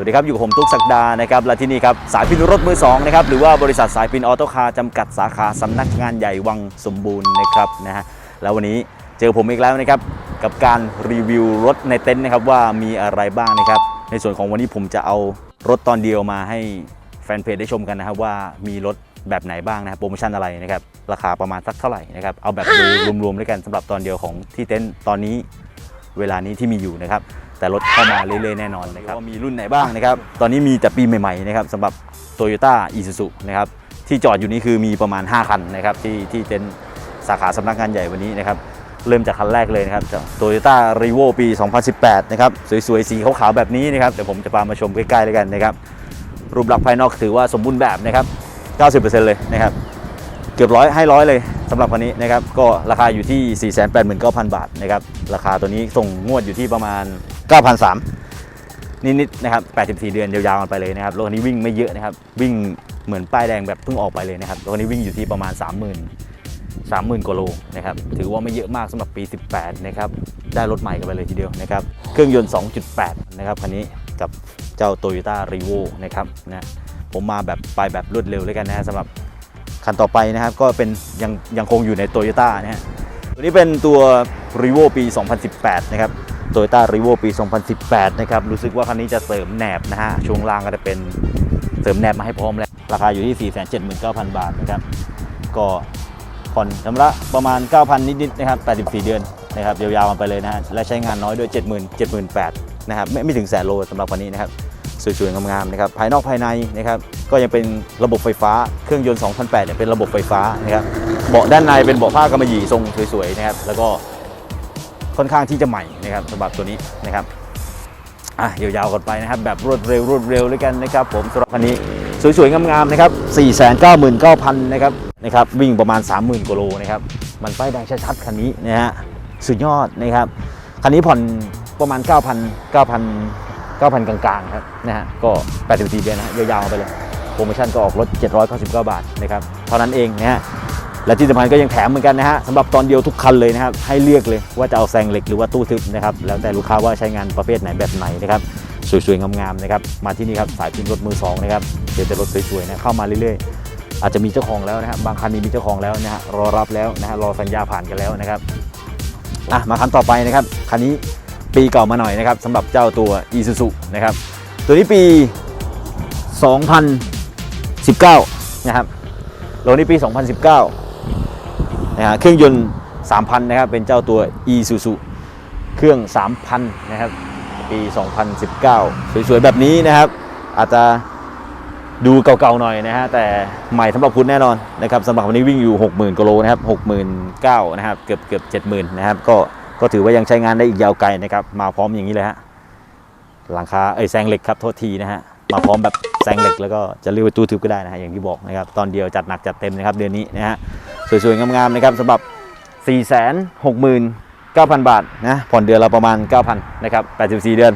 สวัสดีครับ อยู่ผมตุ๊กศักดานะครับและที่นี่ครับสายพินรถมือสองนะครับหรือว่าบริษัทสายพินออโต้คาร์จำกัดสาขาสำนักงานใหญ่วังสมบูรณ์นะครับนะฮะแล้ววันนี้เจอผมอีกแล้วนะครับกับการรีวิวรถในเต็นท์นะครับว่ามีอะไรบ้างนะครับ ในส่วนของวันนี้ผมจะเอารถตอนเดียวมาให้แฟนเพจได้ชมกันนะครับว่ามีรถแบบไหนบ้างนะครับโปรโมชั่นอะไรนะครับราคาประมาณสักเท่าไหร่นะครับเอาแบบรวมๆด้วยกันสำหรับตอนเดียวของที่เต็นท์ตอนนี้เวลานี้ที่มีอยู่นะครับ แต่รถเข้ามาเรื่อยๆแน่นอนนะครับว่ามีรุ่นไหนบ้างนะครับ ตอนนี้มีแต่ปีใหม่ๆนะครับสำหรับ Toyota Isuzu นะครับที่จอดอยู่นี่คือมีประมาณ 5 คันนะครับที่ที่เต็นสาขาสำนักงานใหญ่วันนี้นะครับเริ่มจากคันแรกเลยนะครับโตโยต้ารีโวปี 2018 นะครับ สวยๆ สีขาวๆ แบบนี้นะครับ เดี๋ยวผมจะพามาชมใกล้ๆเลยกันนะครับ รูปลักษณ์ภายนอกถือว่าสมบูรณ์แบบนะครับ 90%เลยนะครับ เกือบร้อยให้ร้อยเลยสำหรับคันนี้นะครับ ก็ราคาอยู่ที่ 489,000 บาทนะครับ ราคาตัวนี้ส่งงวดอยู่ที่ประมาณ 9,300นิดๆนะครับ84 เดือนยาวๆกันไปเลยนะครับรถคันนี้วิ่งไม่เยอะนะครับ วิ่งเหมือนป้ายแดงแบบเพิ่งออกไปเลยนะครับรถคันนี้วิ่งอยู่ที่ประมาณ 30,000 30,000กว่าโลนะครับ ถือว่าไม่เยอะมากสำหรับปี 18 นะครับ ได้รถใหม่กันไปเลยทีเดียวนะครับ เครื่องยนต์ 2.8 นะครับคันนี้กับเจ้า Toyota r e v o นะครับนะผมมาแบบไปแบบรวดเร็วเลยกันนะฮะสำหรับคันต่อไปนะครับ ก็เป็นยังยังคงอยู่ใน t o y ยต้านะฮะตัวนี้เป็นตัว r e v o ปี 2018 นะครับ t o y ยต้า r e v o ปี 2018 นะครับ รู้สึกว่าคันนี้จะเสริมแหนบนะฮะ ช่วงล่างก็จะเป็นเสริมแหนบมาให้พร้อมแล้ว ราคาอยู่ที่ 479,000 บาทนะครับ ก็ผ่อนชำระประมาณ 9,000 นิดๆนะครับ 84 เดือนนะครับ ยาวๆกันไปเลยนะฮะ และใช้งานน้อยด้วย 70,000 78,000นะครับ ไม่ไม่ถึงแสนโลสำหรับคันนี้นะครับสวยๆงามๆนะครับ ภายนอกภายในนะครับ ก็ยังเป็นระบบไฟฟ้า เครื่องยนต์ 2008เนี่ยเป็นระบบไฟฟ้านะครับ เบาะด้านในเป็นเบาะผ้ากำมะหยี่ทรงสวยๆนะครับ แล้วก็ ค่อนข้างที่จะใหม่นะครับสำหรับตัวนี้นะครับอะยาวๆกันไปนะครับ แบบรวดเร็วรวดเร็วเลยกันนะครับ ผมสำหรับคันนี้สวยๆงามๆนะครับ499,000นะครับนะครับวิ่งประมาณ 30,000กิโลนะครับมันป้ายแดงชัดๆคันนี้นะฮะสุดยอดนะครับคันนี้ผ่อนประมาณ 9,000 9,000 9,000 กลางๆครับนะฮะก็84เดือนนะฮะยาวๆไปเลยโปรโมชั่นก็ออกรถ 799 บาทนะครับเท่านั้นเองนะฮะ และที่สำคัญก็ยังแถมเหมือนกันนะฮะสำหรับตอนเดียวทุกคันเลยนะครับให้เลือกเลยว่าจะเอาแซงเหล็กหรือว่าตู้ทึบนะครับแล้วแต่ลูกค้าว่าใช้งานประเภทไหนแบบไหนนะครับสวยๆงามๆนะครับมาที่นี่ครับสายพิมพ์รถมือสองนะครับเดี๋ยวแต่รถสวยๆนะเข้ามาเรื่อยๆ อาจจะมีเจ้าของแล้วนะครับบางคันนี้มีเจ้าของแล้วนะฮะรอรับแล้วนะฮะรอสัญญาผ่านกันแล้วนะครับอะมาคันต่อไปนะครับคันนี้ปีเก่ามาหน่อยนะครับสำหรับเจ้าตัว Isuzu นะครับตัวนี้ปี 2019 นะครับโลนี้ปี 2019 นะฮะเครื่องยนต์ 3,000 นะครับ เป็นเจ้าตัว Isuzu เครื่อง 3,000 นะครับ ปี 2019 สวยๆ แบบนี้นะครับ อาจจะดูเก่าๆหน่อยนะฮะ แต่ใหม่สำหรับคุณแน่นอนนะครับสำหรับวันนี้วิ่งอยู่ 60,000กิโลนะครับ69,000นะครับ เกือบเกือบ70,000 นะครับ ก็ก็ถือว่ายังใช้งานได้อีกยาวไกลนะครับ มาพร้อมอย่างนี้เลยฮะ หลังคา เอ้ยแซงเหล็กครับ โทษทีนะฮะ มาพร้อมแบบแซงเหล็กแล้วก็จะเรียกว่าตู้ทึบก็ได้นะฮะ อย่างที่บอกนะครับ ตอนเดียวจัดหนักจัดเต็มนะครับเดือนนี้นะฮะ สวยๆ งามๆนะครับสำหรับ 469,000 บาทนะผ่อนเดือนละประมาณ 9,000นะครับ84 เดือน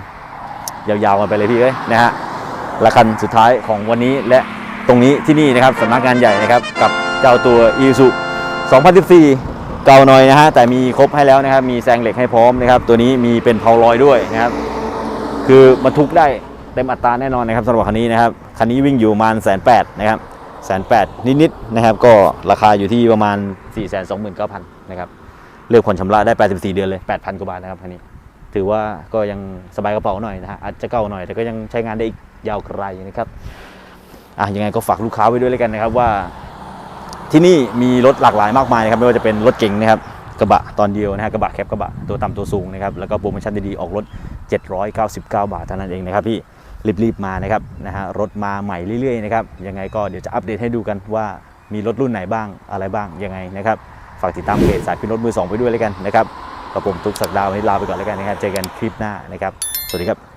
ยาวๆกันไปเลยพี่เอ้ยนะฮะและคันสุดท้ายของวันนี้และตรงนี้ที่นี่นะครับสำนักงานใหญ่นะครับกับเจ้าตัว i s u 2014 เก่าหน่อยนะฮะแต่มีครบให้แล้วนะครับมีแซงเหล็กให้พร้อมนะครับตัวนี้มีเป็นเพาลอยด้วยนะครับคือบรรทุกได้เต็มอัตราแน่นอนนะครับสำหรับคันนี้นะครับคันนี้วิ่งอยู่ประมาณแสนแปดนะครับ แสนแปดนิดๆนะครับ ก็ราคาอยู่ที่ประมาณ 4 2 9 0 0 0นะครับเลือกผ่อนชำระได้ 84 เดือนเลย 8,000 กว่าบาทนะครับคันนี้ ถือว่าก็ยังสบายกระเป๋าหน่อยนะฮะอาจจะเก่าหน่อยแต่ก็ยังใช้งานได้อีกยาวไกลนะครับอะยังไงก็ฝากลูกค้าไว้ด้วยเลยกันนะครับว่า ที่นี่มีรถหลากหลายมากมายนะครับไม่ว่าจะเป็นรถเก๋งนะครับกระบะตอนเดียวนะฮะกระบะแคปกระบะตัวต่ำตัวสูงนะครับแล้วก็โปรโมชั่นดีๆออกรถ 799 บาทเท่านั้นเองนะครับพี่ รีบๆมานะครับนะฮะรถมาใหม่เรื่อยๆนะครับยังไงก็เดี๋ยวจะอัปเดตให้ดูกันว่ามีรถรุ่นไหนบ้างอะไรบ้างยังไงนะครับฝากติดตามเพจสายพินรถมือสองไปด้วยเลยกันนะครับกับผมทุกสักดาววันนี้ลาไปก่อนแล้วกันนะครับเจอกันคลิปหน้านะครับ สวัสดีครับ